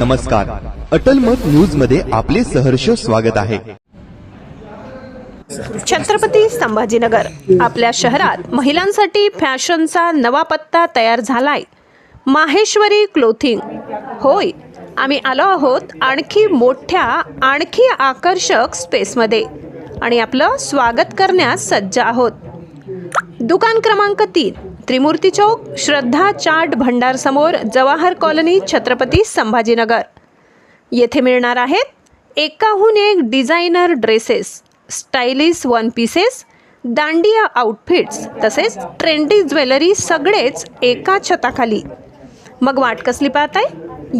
नमस्कार. अटल मत न्यूजमध्ये आपले सहर्ष स्वागत आहे. छत्रपती संभाजीनगर आपल्या शहरात महिलांसाठी फॅशनचा नवा पत्ता तयार झालाय. माहेश्वरी क्लोथिंग. होय आम्ही आलो आहोत आणखी मोठ्या आणखी आकर्षक स्पेसमध्ये. आणि आपलं स्वागत करण्यास सज्ज आहोत. दुकान क्रमांक तीन त्रिमूर्ती चौक श्रद्धा चाट भंडारसमोर जवाहर कॉलनी छत्रपती संभाजीनगर. येथे मिळणार आहेत एकाहून एक designer dresses stylish one pieces dandiya outfits तसेच ट्रेंडी ज्वेलरी सगळेच एका छताखाली. मग वाट कसली पाहताय?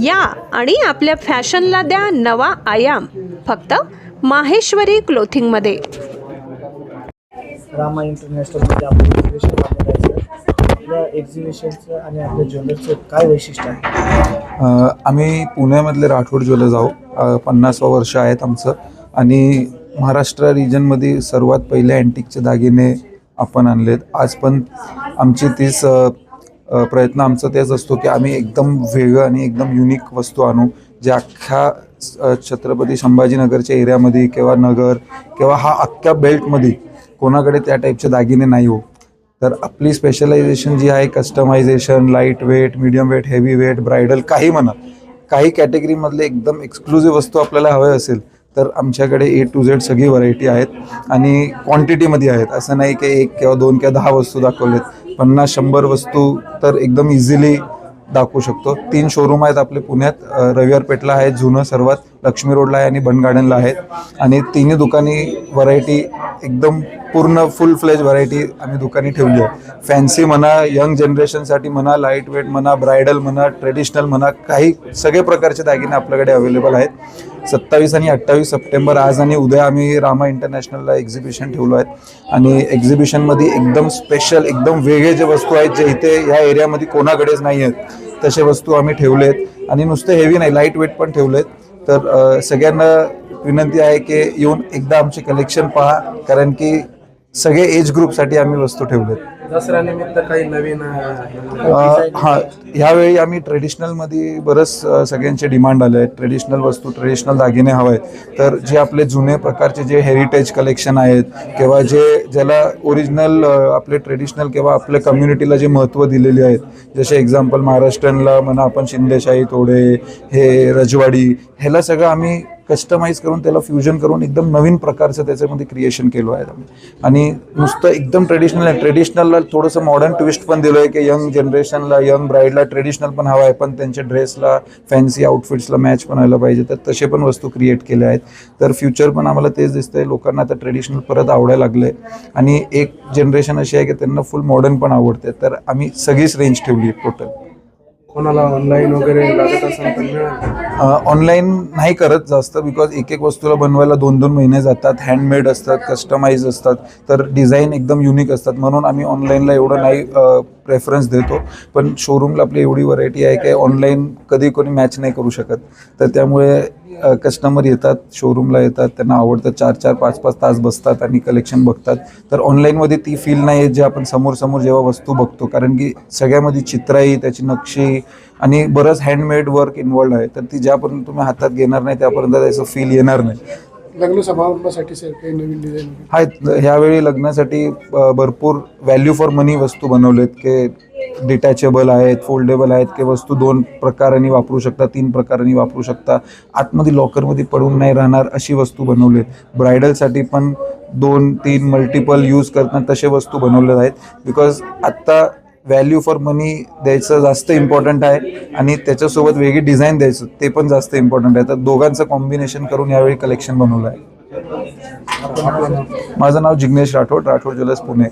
या आणि आपल्या फॅशनला द्या नवा आयाम फक्त माहेश्वरी क्लोथिंगमध्ये. रामा इंटरनॅशनलमध्ये आपण आपल्या एक्झिबिशनचं आणि आपल्या ज्वेलरचं काय वैशिष्ट्य आहे? आम्ही पुण्यामधले राठोड ज्वेलर्स आहोत. पन्नासावं पन्नासवं वर्ष आहेत आमचं. आणि महाराष्ट्र रिजनमध्ये सर्वात पहिले अँटिकचे दागिने आपण आणलेत. आज पण आमची तीच प्रयत्न आमचा तेच असतो की आम्ही एकदम वेगळं आणि एकदम युनिक वस्तू आणू. जे अख्ख्या छत्रपती संभाजीनगरच्या एरियामध्ये किंवा नगर किंवा हा अख्ख्या बेल्टमध्ये कोणाकडे त्या टाईपचे दागिने नाही हो. तर आपली स्पेशलायझेशन जी आहे customisation light weight medium weight heavy weight bridal काही म्हणा काही कॅटेगरीमधले एकदम एक्सक्लुझिव्ह वस्तू आपल्याला हवे असेल तर आमच्याकडे ए टू झेड सगळी व्हरायटी आहेत आणि क्वांटिटीमध्ये आहेत. असं नाही की एक किंवा दोन किंवा दहा वस्तू दाखवलेत. पन्नास शंभर वस्तू तर एकदम इझिली दाखवू शकतो. तीन शोरूम आहेत आपले पुण्यात. रविवार पेठला आहे जुनं सर्वात लक्ष्मी रोडला आहे आणि बन गार्डनला आहेत. आणि तिन्ही दुकानी व्हरायटी एकदम पूर्ण फुल फ्लेज व्हरायटी आम्ही दुकानी ठेवली आहे. फॅन्सी म्हणा यंग जनरेशनसाठी म्हणा लाइट वेट म्हणा ब्रायडल म्हणा ट्रेडिशनल म्हणा काही सगळे प्रकारचे दागिने आपल्याकडे अवेलेबल आहेत. सत्तावीस आणि अठ्ठावीस सप्टेंबर आज आणि उद्या आम्ही रामा इंटरनॅशनलला एक्झिबिशन ठेवलो आहे. आणि एक्झिबिशनमध्ये एकदम स्पेशल एकदम वेगळे जे वस्तू आहेत जे इथे ह्या एरियामध्ये कोणाकडेच नाही आहेत तसे वस्तू आम्ही ठेवले आहेत. आणि नुसते हेवी नाही लाइट वेट पण ठेवलेत तर सगळ्यांना विनंती आहे की येऊन एकदा आमचे कलेक्शन पहा कारण की सगळे एज ग्रुपसाठी आम्ही वस्तू ठेवलेत. दसरा निमित्त काही नवीन अ, हा ह्यावेळी आम्ही ट्रेडिशनलमध्ये बरंच अ, सगळ्यांचे डिमांड आले आहेत. ट्रेडिशनल वस्तू ट्रेडिशनल दागिने हवे आहेत. तर जे आपले जुने प्रकारचे जे हेरिटेज कलेक्शन आहेत किंवा जे ज्याला ओरिजिनल आपले ट्रेडिशनल किंवा आपल्या कम्युनिटीला जे महत्त्व दिलेले आहेत जसे एक्झाम्पल महाराष्ट्रीयनला म्हणा आपण शिंदेशाही तोडे हे रजवाडी ह्याला सगळं आम्ही कस्टमाइज करून त्याला फ्युजन करून एकदम नवीन प्रकारचं त्याच्यामध्ये क्रिएशन केलं आहे. आम्ही आणि नुसतं एकदम ट्रेडिशनल आहे. ट्रेडिशनलला थोडंसं मॉडर्न ट्विस्ट पण दिलं आहे की यंग जनरेशनला यंग ब्राईडला ट्रेडिशनल पण हवं आहे. पण त्यांच्या ड्रेसला फॅन्सी आउटफिट्सला मॅच पण व्हायला पाहिजे. तर तसे पण वस्तू क्रिएट केल्या आहेत. तर फ्युचर पण आम्हाला तेच दिसतंय. लोकांना आता ट्रेडिशनल परत आवडायला लागलं आहे आणि एक जनरेशन अशी आहे की त्यांना फुल मॉडर्न पण आवडते. तर आम्ही सगळीच रेंज ठेवली आहे टोटल कोणाला ऑनलाईन वगैरे लागत असेल तर मिळेल. ऑनलाईन नाही करत जास्त बिकॉज एक एक वस्तूला बनवायला दोन दोन महिने जातात हँडमेड असतात कस्टमाइज असतात तर डिझाईन एकदम युनिक असतात. म्हणून आम्ही ऑनलाईनला एवढं नाही प्रेफरन्स देतो. पण शोरूमला आपली एवढी व्हरायटी आहे की ऑनलाईन कधी कोणी मॅच नाही करू शकत. तर त्यामुळे कस्टमर येतात शोरूमला येतात त्यांना आवडतं चार चार पाच पाच तास बसतात आणि कलेक्शन बघतात. तर ऑनलाईनमध्ये ती फील नाही येत जे आपण समोर समोर जेव्हा वस्तू बघतो. कारण की सगळ्यामध्ये चित्राई त्याची नक्षी आणि बरंच हँडमेड वर्क इन्वॉल्ड आहे. तर ती ज्यापर्यंत तुम्ही हातात घेणार नाही त्यापर्यंत त्याचं फील येणार नाही. लग्न समारंभासाठी सर काही नवीन डिझाईन आहेत ह्यावेळी लग्नासाठी भरपूर व्हॅल्यू फॉर मनी वस्तू बनवलेत की डिटॅचेबल आहेत फोल्डेबल आहेत की वस्तू दोन प्रकारांनी वापरू शकता तीन प्रकारांनी वापरू शकता. आतमध्ये लॉकरमध्ये पडून नाही राहणार अशी वस्तू बनवलेत. ब्रायडलसाठी पण दोन तीन मल्टिपल यूज करतात तसे वस्तू बनवलेल्या आहेत. बिकॉज आत्ता व्हॅल्यू फॉर मनी द्यायचं जास्त इम्पॉर्टंट आहे आणि त्याच्यासोबत वेगळी डिझाईन द्यायचं ते पण जास्त इम्पॉर्टंट आहे. तर दोघांचं कॉम्बिनेशन करून यावेळी कलेक्शन बनवलं आहे. माझं नाव जिग्नेश राठोड राठोड ज्वेलर्स पुणे.